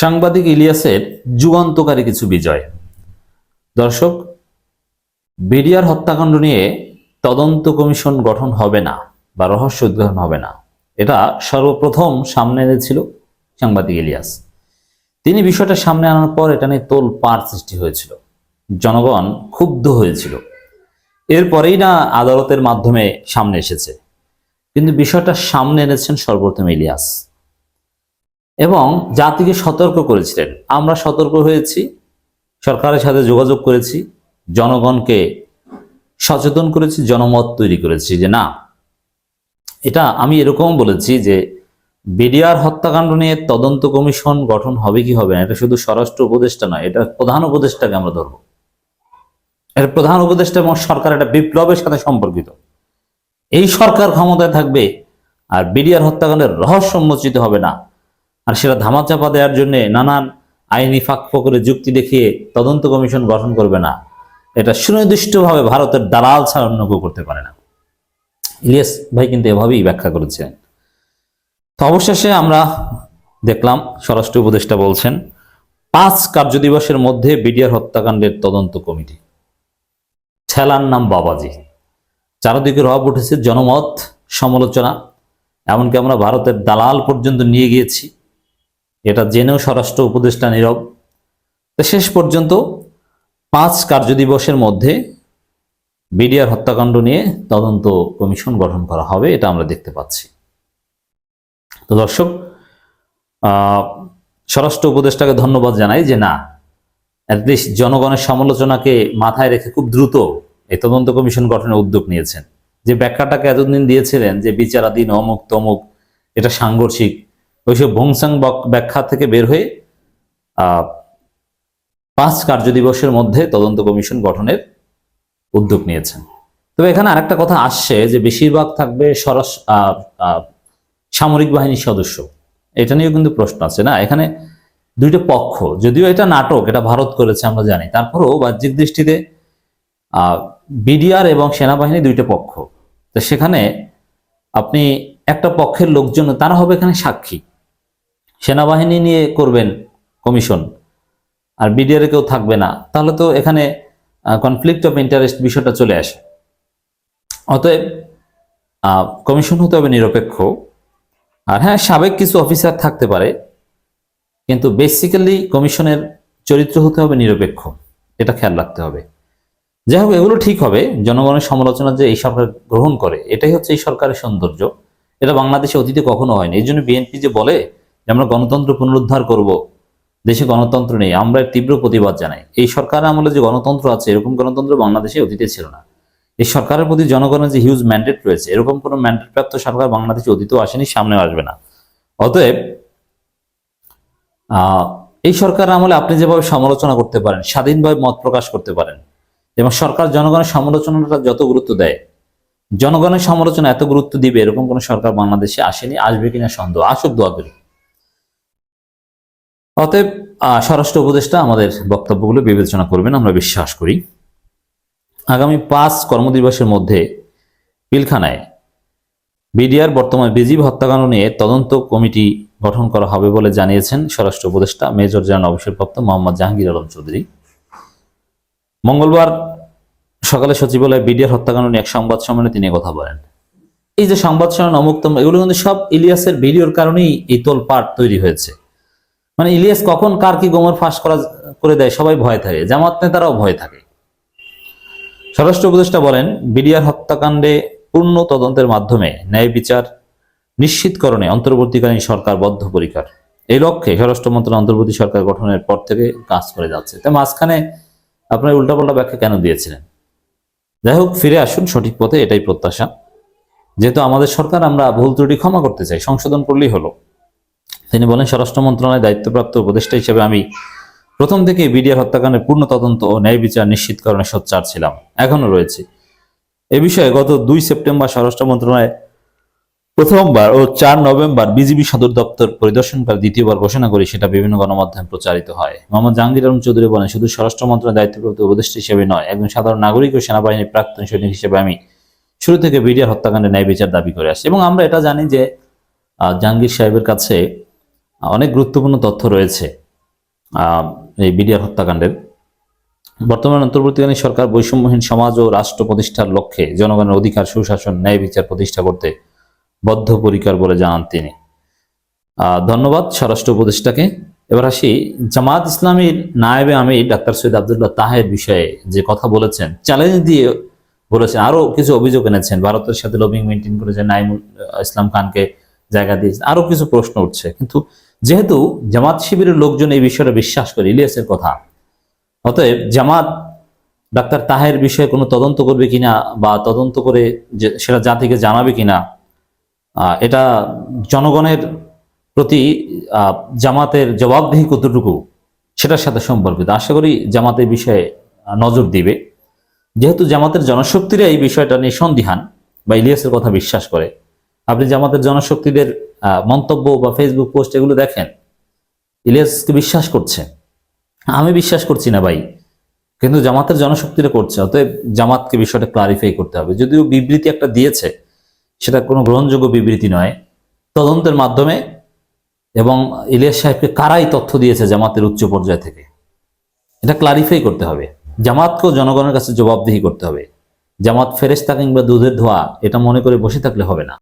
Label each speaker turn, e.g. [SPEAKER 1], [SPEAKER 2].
[SPEAKER 1] সাংবাদিক ইলিয়াসের যুগান্তকারী কিছু বিজয়। দর্শক বিডিআর হত্যাকাণ্ড নিয়ে তদন্ত কমিশন গঠন হবে না বা রহস্য উদ্ঘাটন হবে না। এটা সর্বপ্রথম সামনে এনেছিল সাংবাদিক ইলিয়াস। তিনি বিষয়টা সামনে আনার পর এটা নিয়ে তোল পাড় সৃষ্টি হয়েছিল। জনগণ ক্ষুব্ধ হয়েছিল। এরপরেই না আদালতের মাধ্যমে সামনে এসেছে। কিন্তু বিষয়টা সামনে এনেছেন সর্বপ্রথম ইলিয়াস। এবং জাতিকে সতর্ক করেছিলেন। আমরা সতর্ক হয়েছি, সরকারের সাথে যোগাযোগ করেছি, জনগণকে সচেতন করেছি, জনমত তৈরি করেছি যে না, এটা আমি এরকম বলেছি যে বিডিআর হত্যাকাণ্ড নিয়ে তদন্ত কমিশন গঠন হবে কি হবে না, এটা শুধু স্বরাষ্ট্র উপদেষ্টা নয়, এটা প্রধান উপদেষ্টাকে আমরা ধরবো। এটা প্রধান উপদেষ্টা এবং সরকার এটা বিপ্লবের সাথে সম্পর্কিত। এই সরকার ক্ষমতায় থাকবে আর বিডিআর হত্যাকাণ্ডের রহস্য উন্মোচিত হবে না। আর সেটা ধামাচাপা দেওয়ার জন্য নানান আইনি ফাঁক ফকরে যুক্তি দেখিয়ে তদন্ত কমিশন গঠন করবে না। এটা সুনির্দিষ্টভাবে ভারতের দালাল ছাড়া অন্য কেউ করতে পারে না। ইলিয়াস ভাই কিন্তু এভাবেই ব্যাখ্যা করেছেন। তো অবশেষে আমরা দেখলাম স্বরাষ্ট্র উপদেষ্টা বলছেন, পাঁচ কার্য কার্যদিবসের মধ্যে বিডিআর হত্যাকাণ্ডের তদন্ত কমিটি। ঠেলার নাম বাবাজি। চারদিকে রব উঠেছে জনমত, সমালোচনা, এমনকি আমরা ভারতের দালাল পর্যন্ত নিয়ে গিয়েছি। এটা জেনেও স্বরাষ্ট্র উপদেষ্টা নীরব। শেষ পর্যন্ত পাঁচ কার্যদিবসের মধ্যে বিডিআর হত্যাকাণ্ড নিয়ে তদন্ত কমিশন গঠন করা হবে, এটা আমরা দেখতে পাচ্ছি। তো দর্শক স্বরাষ্ট্র উপদেষ্টাকে ধন্যবাদ জানাই যে না অ্যাটলিস্ট জনগণের সমালোচনাকে মাথায় রেখে খুব দ্রুত এই তদন্ত কমিশন গঠনের উদ্যোগ নিয়েছেন। যে ব্যাখ্যাটাকে এতদিন দিয়েছিলেন যে বিচারাধীন অমুক তমুক এটা সাংঘর্ষিক ওইসব ভংসাং ব্যাখ্যা থেকে বের হয়ে পাঁচ কার্যদিবসের মধ্যে তদন্ত কমিশন গঠনের উদ্যোগ নিয়েছেন। তবে এখানে আরেকটা কথা আসছে যে বেশিরভাগ থাকবে সরস সামরিক বাহিনীর সদস্য। এটা নিয়েও কিন্তু প্রশ্ন আছে, না? এখানে দুইটা পক্ষ, যদিও এটা নাটক, এটা ভারত করেছে, আমরা জানি। তারপরেও বাহ্যিক দৃষ্টিতে বিডিআর এবং সেনাবাহিনী দুইটা পক্ষ। তো সেখানে আপনি একটা পক্ষের লোকজন, তারা হবে এখানে সাক্ষী। সেনাবাহিনী নিয়ে করবেন কমিশন, আর বিডিআর কেউ থাকবে না। তাহলে তো এখানে কনফ্লিক্ট অফ ইন্টারেস্ট বিষয়টা চলে আসে। অতএব কমিশন হতে হবে নিরপেক্ষ। আর হ্যাঁ সাবেক কিছু অফিসার থাকতে পারে, কিন্তু বেসিক্যালি কমিশনের চরিত্র হতে হবে নিরপেক্ষ। এটা খেয়াল রাখতে হবে। যাই হোক, এগুলো ঠিক হবে। জনগণের সমালোচনা যে এই সরকার গ্রহণ করে, এটাই হচ্ছে এই সরকারের সৌন্দর্য। এটা বাংলাদেশে অতীতে কখনো হয়নি। এই জন্য বিএনপি যে বলে আমরা গণতন্ত্র পুনরুদ্ধার করব, দেশে গণতন্ত্র নেই, আমরা তীব্র প্রতিবাদ জানাই। এই সরকার আমলে যে গণতন্ত্র আছে, এরকম গণতন্ত্র বাংলাদেশে অতীতে ছিল না। এই সরকারের প্রতি জনগণের যে হিউজ ম্যান্ডেট রয়েছে, এরকম কোনো ম্যান্ডেট প্রাপ্ত সরকার বাংলাদেশে অতীতেও আসেনি, সামনেও আসবে না। অতএব এই সরকার আমলে আপনি যেভাবে সমালোচনা করতে পারেন, স্বাধীনভাবে মত প্রকাশ করতে পারেন, এবং সরকার জনগণের সমালোচনাটা যত গুরুত্ব দেয়, জনগণের সমালোচনা এত গুরুত্ব দিবে, এরকম কোন সরকার বাংলাদেশে আসেনি, আসবে কিনা সন্দেহ। আসুক দোয়া করি। অতএব স্বরাষ্ট্র উপদেষ্টা আমাদের বক্তব্যগুলো বিবেচনা করবেন, আমরা বিশ্বাস করি। আগামী পাঁচ কর্মদিবসের মধ্যে পিলখানায় বিডিআর বর্তমান বিজিবি হত্যাকাণ্ড নিয়ে তদন্ত কমিটি গঠন করা হবে বলে জানিয়েছেন স্বরাষ্ট্র উপদেষ্টা মেজর জেনারেল অবসরপ্রাপ্ত মোহাম্মদ জাহাঙ্গীর আলম চৌধুরী। মঙ্গলবার সকালে সচিবালয়ে বিডিআর হত্যাকাণ্ড নিয়ে এক সংবাদ সম্মেলনে তিনি কথা বলেন। এই যে সংবাদ সম্মেলন অমুক্তম, এগুলো কিন্তু সব ইলিয়াসের ভিডিওর কারণেই এই তোল পাট তৈরি হয়েছে। মানে ইলিয়াস কখন কার কি গোমর ফাঁস করা করে দেয়, সবাই ভয় থাকে, জামাত নেতারাও ভয় থাকে। স্বরাষ্ট্র উপদেষ্টা বলেন, বিডিআর হত্যাকাণ্ডে পূর্ণ তদন্তের মাধ্যমে ন্যায় বিচার নিশ্চিতকরণে অন্তর্বর্তীকালীন সরকার বদ্ধপরিকর। এই লক্ষ্যে স্বরাষ্ট্র মন্ত্রণালয় অন্তর্বর্তী সরকার গঠনের পর থেকে কাজ করে যাচ্ছে। তাই মাঝখানে আপনার উল্টাপাল্টা ব্যাখ্যা কেন দিয়েছিলেন? যাই হোক, ফিরে আসুন, সঠিক পথে এটাই প্রত্যাশা। যেহেতু আমাদের সরকার, আমরা ভুল ত্রুটি ক্ষমা করতে চাই, সংশোধন করলেই হলো। তিনি বলেন, স্বরাষ্ট্র মন্ত্রণালয়ের দায়িত্বপ্রাপ্ত উপদেষ্টা হিসেবে আমি প্রথম থেকে বিডিআর হত্যাকাণ্ডের পূর্ণ তদন্ত ও ন্যায় বিচার নিশ্চিতকরণে সোচ্চার ছিলাম এখনও রয়েছে। এ বিষয়ে গত দুই সেপ্টেম্বর স্বরাষ্ট্র মন্ত্রণালয় প্রথমবার ও চার নভেম্বর বিজিবি সদর দপ্তর পরিদর্শন করে দ্বিতীয়বার ঘোষণা করে সেটা বিভিন্ন গণমাধ্যমে প্রচারিত হয়। মোহাম্মদ জাহাঙ্গীর আলম চৌধুরী বলেন, শুধু স্বরাষ্ট্র মন্ত্রণালয়ের দায়িত্বপ্রাপ্ত উপদেষ্টা হিসেবে নয়, একজন সাধারণ নাগরিক ও সেনাবাহিনীর প্রাক্তন সৈনিক হিসেবে আমি শুরু থেকে বিডিআর হত্যাকাণ্ডে ন্যায় বিচার দাবি করে আসছি এবং আমরা এটা জানি যে জাহাঙ্গীর সাহেবের কাছে অনেক গুরুত্বপূর্ণ তথ্য রয়েছে এই বিডিআর হত্যাকাণ্ডের। বর্তমান অন্তর্বর্তীকালীন সরকার বৈষম্যহীন সমাজ ও রাষ্ট্র প্রতিষ্ঠার লক্ষ্যে জনগণের অধিকার, সুশাসন, ন্যায় বিচার প্রতিষ্ঠা করতে বদ্ধপরিকর বলে জানান তিনি। ধন্যবাদ স্বরাষ্ট্র উপদেষ্টাকে। এবার আসি, জামাত ইসলামীর নায়েবে আমি ডাক্তার সৈয়দ আবদুল্লাহ তাহের বিষয়ে যে কথা বলেছেন চ্যালেঞ্জ দিয়ে বলেছেন আরও কিছু অভিযোগ এনেছেন। ভারতের সাথে লবিং মেনটেন করেছেন নাইমুল ইসলাম খানকে। জায়গা দিয়েছেন। আরও কিছু প্রশ্ন উঠছে। কিন্তু যেহেতু জামাত শিবিরের লোকজন এই বিষয়টা বিশ্বাস করে, ইলিয়াসের কথা, অতএব জামাত ডাক্তার তাহের বিষয়ে কোনো তদন্ত করবে কিনা বা তদন্ত করে সেটা জাতিকে জানাবে কিনা এটা জনগণের প্রতি জামাতের জবাবদিহি কতটুকু সেটার সাথে সম্পর্কিত। আশা করি জামাতের বিষয়ে নজর দিবে। যেহেতু জামাতের জনশক্তিরা এই বিষয়টা নিয়ে সন্দিহান বা ইলিয়াসের কথা বিশ্বাস করে আপনি জামাতের জনশক্তিদের মন্তব্য বা ফেসবুক পোস্ট এগুলো দেখেন ইলিয়াসকে বিশ্বাস করছে। আমি বিশ্বাস করছি না ভাই। কিন্তু জামাতের জনশক্তিরা করছে, অতএব জামাতকে বিষয়টা ক্লারিফাই করতে হবে। যদিও বিবৃতি একটা দিয়েছে, সেটা কোনো গ্রহণযোগ্য বিবৃতি নয়। তদন্তের মাধ্যমে এবং ইলিয়াস সাহেবকে কারাই তথ্য দিয়েছে জামাতের উচ্চ পর্যায় থেকে। এটা ক্লারিফাই করতে হবে। জামাতকেও জনগণের কাছে জবাবদিহি করতে হবে। জামাত ফেরেস্তা কিংবা দুধের ধোয়া, এটা মনে করে বসে থাকলে হবে না।